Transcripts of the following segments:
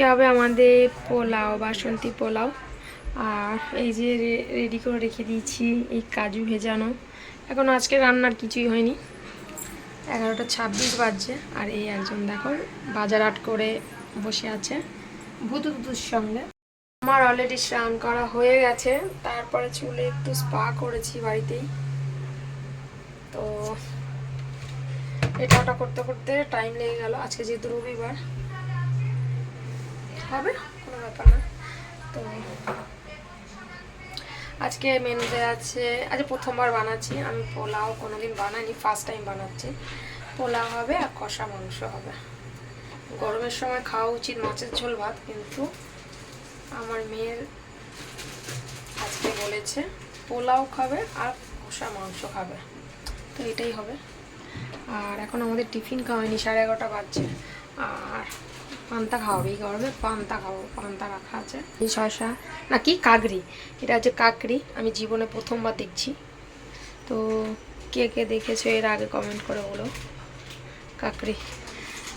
আজকে হবে আমাদের পোলাও, বাসন্তী পোলাও। আর এই যে রেডি করে রেখে দিয়েছি এই কাজু ভেজানো। এখন আজকে রান্নার কিছুই হয়নি। এগারোটা ছাব্বিশ বাজছে, আর এই একজন দেখো বাজার আট করে বসে আছে, ভুতু দুতুর সঙ্গে। আমার অলরেডি স্নান করা হয়ে গেছে, তারপরে চুলে একটু স্পা করেছি বাড়িতেই। তো এটা ওটা করতে করতে টাইম লেগে গেল। আজকে যেহেতু রবিবার হবে? কোনো ব্যাপার না। তো আজকে মেনুতে আছে। আজ প্রথমবার বানাচ্ছি। আমি পোলাও কোনোদিন বানাইনি ফার্স্ট টাইম বানাচ্ছি। পোলাও হবে আর কষা মাংস হবে। গরমের সময় খাওয়া উচিত মাছের ঝোল ভাত, কিন্তু আমার মেয়ের আজকে বলেছে, পোলাও খাবে আর কষা মাংস খাবে। তো এটাই হবে। আর এখন আমাদের টিফিন খাওয়াইনি সাড়ে এগারোটা বাজছে। আর পান্তা খাওয়াবে এই গরমে পান্তা খাব পান্তা রাখা আছে। এই শশা নাকি কাকড়ি। এটা হচ্ছে কাকড়ি, আমি জীবনে প্রথমবার দেখছি। তো কে কে দেখেছ এর আগে কমেন্ট করে বলো। কাকড়ি।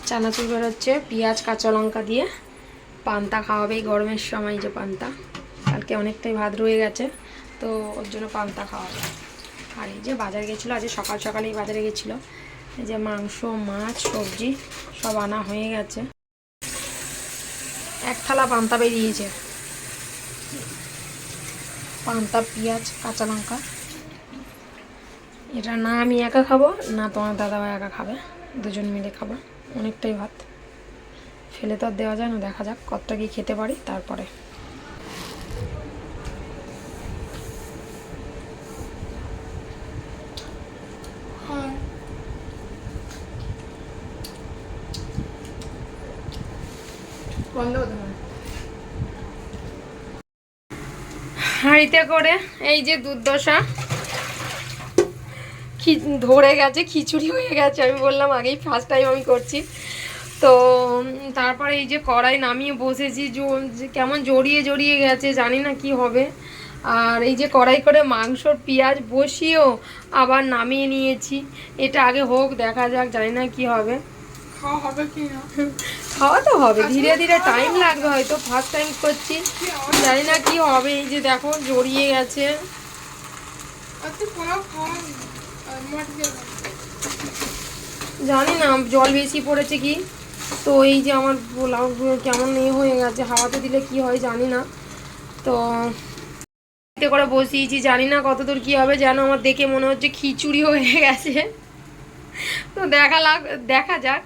চানাচুর বেরোচ্ছে পেঁয়াজ, কাঁচা লঙ্কা দিয়ে পান্তা খাওয়াবে এই গরমের সময় যে পান্তা। কালকে অনেকটাই ভাত রয়ে গেছে, তো ওর জন্য পান্তা খাওয়াবে আর এই যে বাজার গেছিল, আজ সকাল সকালেই বাজারে গেছিল। এই যে মাংস, মাছ, সবজি সব আনা হয়ে গেছে। এক থালা পান্তা বেরিয়েছে। পান্তা, পেঁয়াজ, কাঁচা লঙ্কা। এটা না আমি একা খাব, না তোমার দাদাভাই একা খাবে। দুজন মিলে খাব, অনেকটাই ভাত। ফেলে তো আর দেওয়া যায় না, দেখা যাক কতটা কি খেতে পারি তারপরে। বন্ধ হাঁড়িতে করে এই যে দুর্দশা খি ধরে গেছে, খিচুড়ি হয়ে গেছে, আমি বললাম আগেই ফার্স্ট টাইম আমি করছি। তো, তারপরে এই যে কড়াই নামিয়ে বসেছি কেমন জড়িয়ে জড়িয়ে গেছে, জানি না কি হবে। আর এই যে কড়াই করে মাংসর পেঁয়াজ বসিয়েও আবার নামিয়ে নিয়েছি। এটা আগে হোক, দেখা যাক, জানি না কি হবে। খাওয়া হবে কি না? খাওয়া তো হবে ধীরে ধীরে টাইম লাগবে হয়তো ফার্স্ট টাইম করছি। জানি না কি হবে এই যে দেখো জড়িয়ে গেছে। জানি না জল বেশি পড়েছে কি? তো এই যে আমার পোলাও কেমন এ হয়ে গেছে হাওয়াতে দিলে কি হয় জানি না। তো এতে করে বসিয়েছি জানি না কতদূর কি হবে যেন আমার দেখে মনে হচ্ছে খিচুড়ি হয়ে গেছে। তো দেখা লাগ দেখা যাক।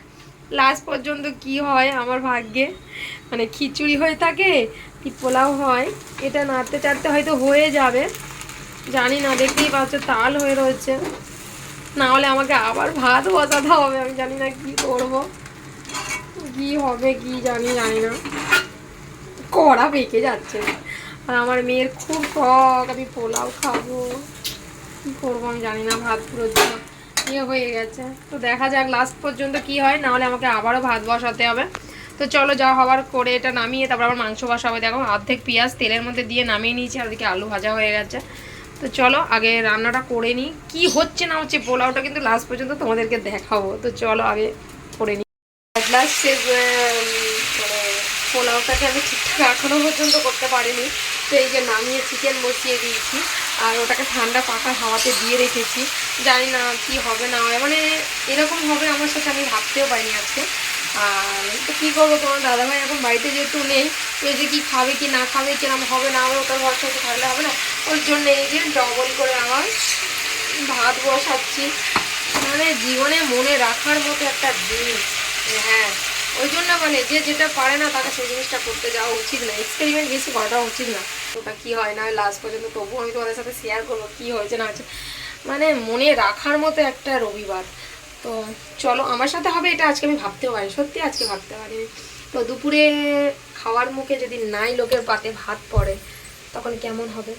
লাস্ট পর্যন্ত কি হয় আমার ভাগ্যে? মানে খিচুড়ি হয়ে থাকে, কি পোলাও হয়, এটা নাড়তে চাড়তে হয়তো হয়ে যাবে। জানি না, দেখতেই পাচ্ছ, তাল হয়ে রয়েছে। না হলে আমাকে আবার ভাত বসাতে হবে, আমি জানি না কি করব। কি হবে, কি জানি জানি না। কড়া পেকে যাচ্ছে। আর আমার মেয়ের খুব শখ, আমি পোলাও খাব। কি করব আমি জানি না, ভাত পুরো ইয়ে হয়ে গেছে। তো দেখা যাক লাস্ট পর্যন্ত কি হয়, না হলে আমাকে আবারও ভাত বসাতে হবে। তো চলো যা হওয়ার করে এটা নামিয়ে তারপর আবার মাংস বসাবে। দেখো অর্ধেক পেঁয়াজ তেলের মধ্যে দিয়ে নামিয়ে নিয়েছি, আর ওদিকে আলু ভাজা হয়ে গেছে। তো চলো আগে রান্নাটা করে নিই। কি হচ্ছে না হচ্ছে পোলাওটা কিন্তু লাস্ট পর্যন্ত তোমাদেরকে দেখাবো। তো চলো আগে করে নিই। মানে পোলাওটাকে আমি ঠিকঠাক এখনও পর্যন্ত করতে পারিনি। তো এই যে নামিয়ে চিকেন বসিয়ে দিয়েছি। আর ওটাকে ঠান্ডা পাকা হাওয়াতে দিয়ে রেখেছি। জানি না কি হবে, না হবে মানে এরকম হবে আমার সাথে, আমি ভাবতেও পারিনি আজকে। আর তো কী করব তোমার দাদাভাই এখন বাড়িতে যেহেতু নেই এই যে কী খাবে কি না খাবে, কিরম হবে, না হবে, ওটার ভরসা তো থাকলে হবে না। ওই জন্য এই যে ডবল করে আমার ভাত বসাচ্ছি। মানে জীবনে মনে রাখার মতো একটা দিন। হ্যাঁ। ওই জন্য মানে যে যেটা পারে না তাকে সেই জিনিসটা করতে যাওয়া উচিত না এক্সপেরিমেন্ট বেশি করাটা উচিত না। ওটা কী হয় না লাস্ট পর্যন্ত তবুও আমি তোমাদের সাথে শেয়ার করব কী হয়েছে না হয়েছে। মানে মনে রাখার মতো একটা রবিবার। তো চলো, আমার সাথে হবে এটা আজকে আমি ভাবতেও পারি সত্যি আজকে ভাবতে পারি তো দুপুরে খাওয়ার মুখে যদি নাই লোকের পাতে ভাত পড়ে, তখন কেমন হবে?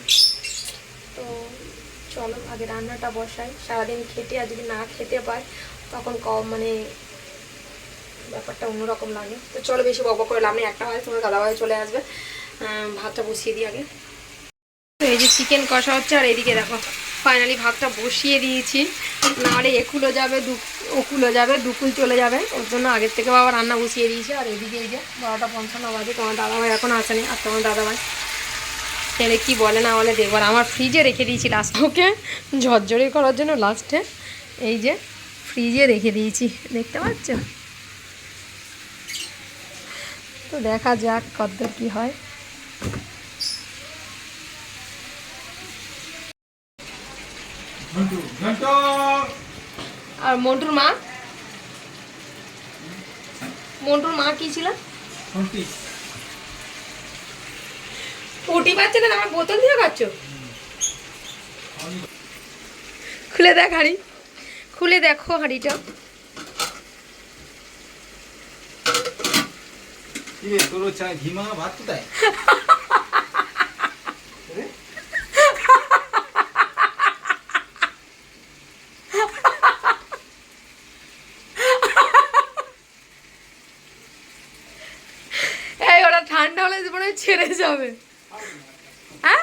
তো চলো, আগে রান্নাটা বসাই। সারাদিন খেটে আর যদি না খেতে পায়, তখন কম মানে ব্যাপারটা অন্যরকম লাগে। তো চলো বেশি বক করে লাভ নেই, একটা হয় তোমার দাদাভাই চলে আসবে। ভাতটা বসিয়ে দিই আগে। এই যে চিকেন কষা হচ্ছে, আর এদিকে দেখো ফাইনালি ভাতটা বসিয়ে দিয়েছি। নাহলে একুলো যাবে, দু ওকুলো যাবে দুকুল চলে যাবে। ওর জন্য আগের থেকে বাবা রান্না বসিয়ে দিয়েছে। আর এদিকে এই যে বারোটা পঞ্চান্ন বাজে, তোমার দাদাভাই এখন আসেনি, আর তোমার দাদাভাই। ছেলে কি বলে না বলে দেখবার আমার ফ্রিজে রেখে দিয়েছি লাস্ট ওকে ঝরঝরে করার জন্য লাস্টে এই যে ফ্রিজে রেখে দিয়েছি, দেখতে পাচ্ছ? তো দেখা যাক কদ্দূর কি হয়। আর মন্টুর মা? মন্টুর মা কি ছিল? ফুটি পাচ্ছে না আমার বোতল দিয়ে খাচ্ছ? খুলে দেখ হাড়ি। খুলে দেখো হাড়িটা। কি রে তোর চা ঘিমা ভাত এই ওটা ঠান্ডা হলে হয় ছেড়ে যাবে। হ্যাঁ?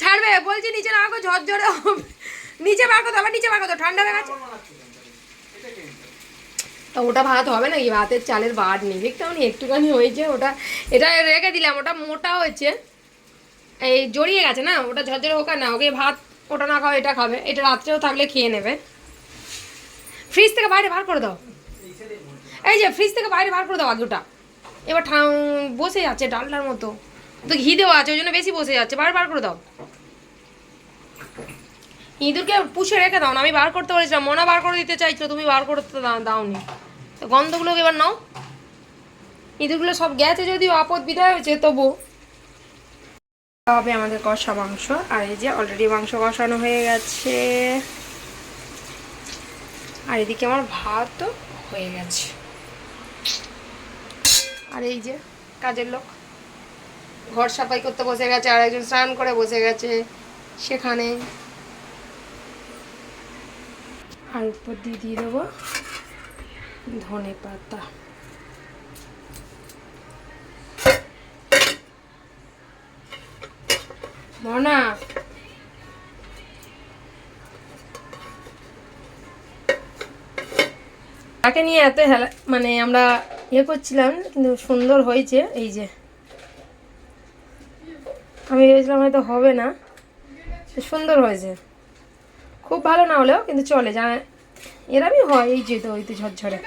ছাড়বে বলছি নিচে না রাখো ঝরঝরে হবে। নিচে বার করতে আবার নিচে বার করতে ঠান্ডা হয়ে গেছে। তা ওটা ভাত হবে নাকি ভাতের চালের বাট নেই। দেখতে পাবনি একটুখানি হয়েছে, ওটা, এটা রেখে দিলাম, ওটা মোটা হয়েছে। এই জড়িয়ে গেছে না, ওটা ঝরঝরে হোক না ওকে ভাত ওটা না খাও এটা খাবে। এটা রাত্রেও থাকলে খেয়ে নেবে। ফ্রিজ থেকে বাইরে বার করে দাও। এই যে, ফ্রিজ থেকে বাইরে বার করে দাও আগে এবার ঠা- বসে যাচ্ছে ডালটার মতো। তো ঘি দেওয়া আছে, ওই জন্য বেশি বসে যাচ্ছে। বার বার করে দাও। ইঁদুরকে পুষে রেখে দাও না, আমি বার করতে বলেছিলাম মনে বার করে দিতে চাইছো, তুমি বার করতে দাওনি। তো গন্ধগুলোকে এবার নাও। ইঁদুরগুলো সব গেছে যদিও, আপদ বিদায় হয়েছে তবু হবে আমাদের কষা মাংস। আর এই যে অলরেডি মাংস কষানো হয়ে গেছে। আর এদিকে আমার ভাতও হয়ে গেছে। আর এই যে কাজের লোক। ঘর সাফাই করতে বসে গেছে আর একজন স্নান করে বসে গেছে সেখানে। আর উপর দিয়ে দিয়ে দেবো ধনে পাতা। মনা। তাকে নিয়ে এত হেলা মানে আমরা ইয়ে করছিলাম, কিন্তু সুন্দর হয়েছে, এই যে। আমি ভেবেছিলাম হয়তো হবে না, সুন্দর হয়েছে। খুব ভালো না হলেও কিন্তু চলে যা এরমই হয় এই যে তো ওই তো ঝরঝরে।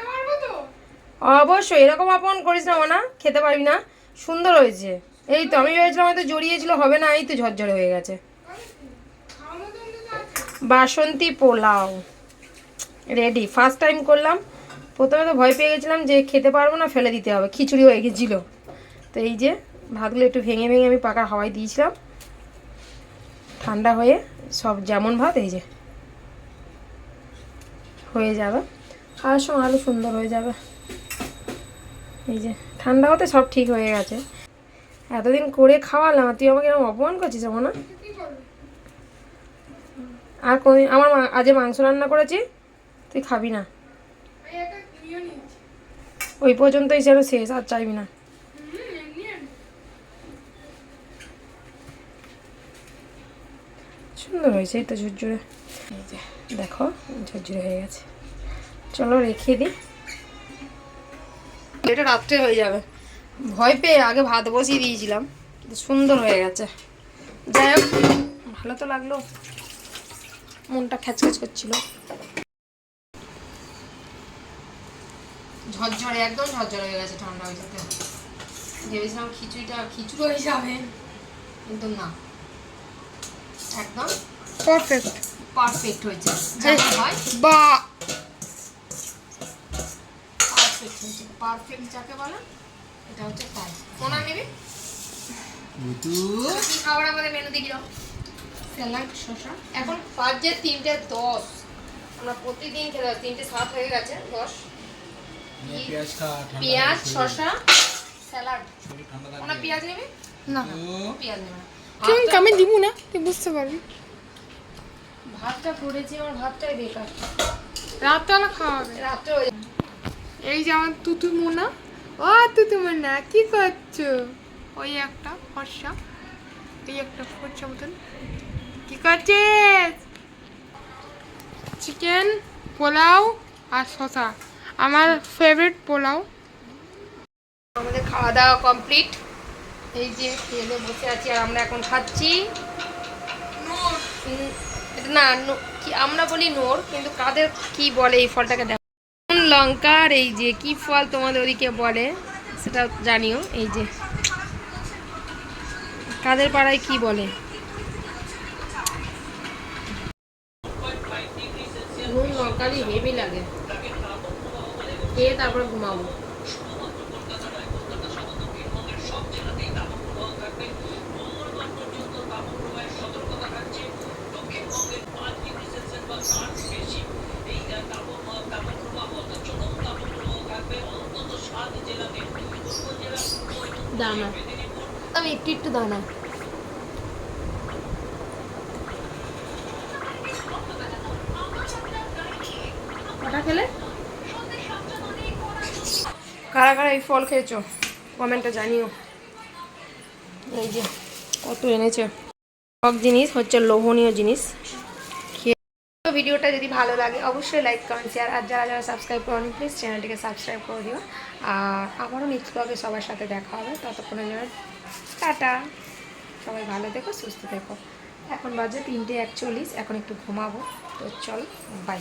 অবশ্যই এরকম আপন করিস না না খেতে পারবি না। সুন্দর হয়েছে। এই তো আমি ভেবেছিলাম হয়তো জড়িয়েছিল হবে না এই তো ঝরঝরে হয়ে গেছে। Basanti pulao. Ready first time করলাম। প্রথমে তো ভয় পেয়ে গেছিলাম যে খেতে পারব না ফেলে দিতে হবে। খিচুড়ি হয়ে গেছিল। তো এই যে ভাতগুলো একটু ভেঙে ভেঙে আমি পাকা হাওয়ায় দিয়েছিলাম। ঠান্ডা হয়ে সব যেমন ভাত এই যে। হয়ে যাবে। খাওয়ার সময় আরও সুন্দর হয়ে যাবে। এই যে, ঠান্ডা হতে সব ঠিক হয়ে গেছে। এতদিন করে খাওয়ালাম তুই আমাকে এরকম অপমান করছিস এমন না আর কোনদিন আমার আজকে মাংস রান্না করেছি, তুই খাবি না। ওই পর্যন্তই যেন শেষ, আর চাইবি না। সুন্দর হয়েছে তো ঝুরঝুরে। এই যে, দেখো, ঝুরঝুরে হয়ে গেছে। চলো রেখে দিই। এটা রাত্রে হয়ে যাবে। ভয় পেয়ে আগে ভাত বসিয়ে দিয়েছিলাম। সুন্দর হয়ে গেছে। যাই হোক, ভালো তো লাগল। মনটা খ্যাচখ্যাচ করছিল। ঝরঝরে, একদম ঝরঝরে হয়ে গেছে ঠান্ডা হয়ে যেতে। ভেবেছিলাম খিচুড়িটা, খিচুড়ি হয়ে যাবে। কিন্তু না। একদম পারফেক্ট পারফেক্ট হয়েছে যেমন হয় বা। পারফেক্ট হয়েছে পারফেক্ট যাকে বলে এটা হচ্ছে তাই। কোনা নেবে? বুতু কি খাবার আমাদের মেনুতে গেল স্যালাড শসা। এখন বাজে তিনটে দশ। আমরা প্রতিদিন খেতে তিনটে সাত হয়ে গেছে দশ। পেঁয়াজ স্যালাড। পেঁয়াজ নেবে? না। পেঁয়াজ নেবে না। আমি দিব না তুই বুঝতে পারবি। ভাতটা করেছি আমার ভাতটাই বেকার। রাতবেলা খাওয়া হবে রাত্রে এই যে আমার তুতু মোনা ও তুতু মোনা কি করছ? ওই একটা ফর্সা এই একটা ফর্সা মতন কি করছিস চিকেন পোলাও আর শশা আমার ফেভারিট পোলাও। আমাদের খাওয়া দাওয়া কমপ্লিট এই যে খেয়ে বসে আছি আর আমরা এখন খাচ্ছি। না কি, আমরা বলি নোর, কিন্তু কাদের কি বলে এই ফলটাকে দেখো। লঙ্কার এই যে, কি ফল তোমাদের ওদিকে বলে, সেটা জানিও, এই যে। কাদের পাড়ায় কি বলে? লঙ্কারই হেভি লাগে, খেয়ে তারপরে ঘুমাবো। দানা। আমি একটু একটু দানা। কটা খেলে? কারা কারা এই ফল খেয়েছো? কমেন্টে জানিও। এই যে। কত এনেছে? সব জিনিস হচ্ছে লোভনীয় জিনিস। ভিডিওটা যদি ভালো লাগে অবশ্যই লাইক কমেন্ট শেয়ার আর যারা যারা সাবস্ক্রাইব করেন প্লিজ চ্যানেলটিকে সাবস্ক্রাইব করে দিও। আর আমারও নেক্সট ব্লগে সবার সাথে দেখা হবে। ততক্ষণের জন্য টাটা। সবাই ভালো থেকো, সুস্থ থেকো। এখন বাজে তিনটে একচল্লিশ, এখন একটু ঘুমাবো। তো চল বাই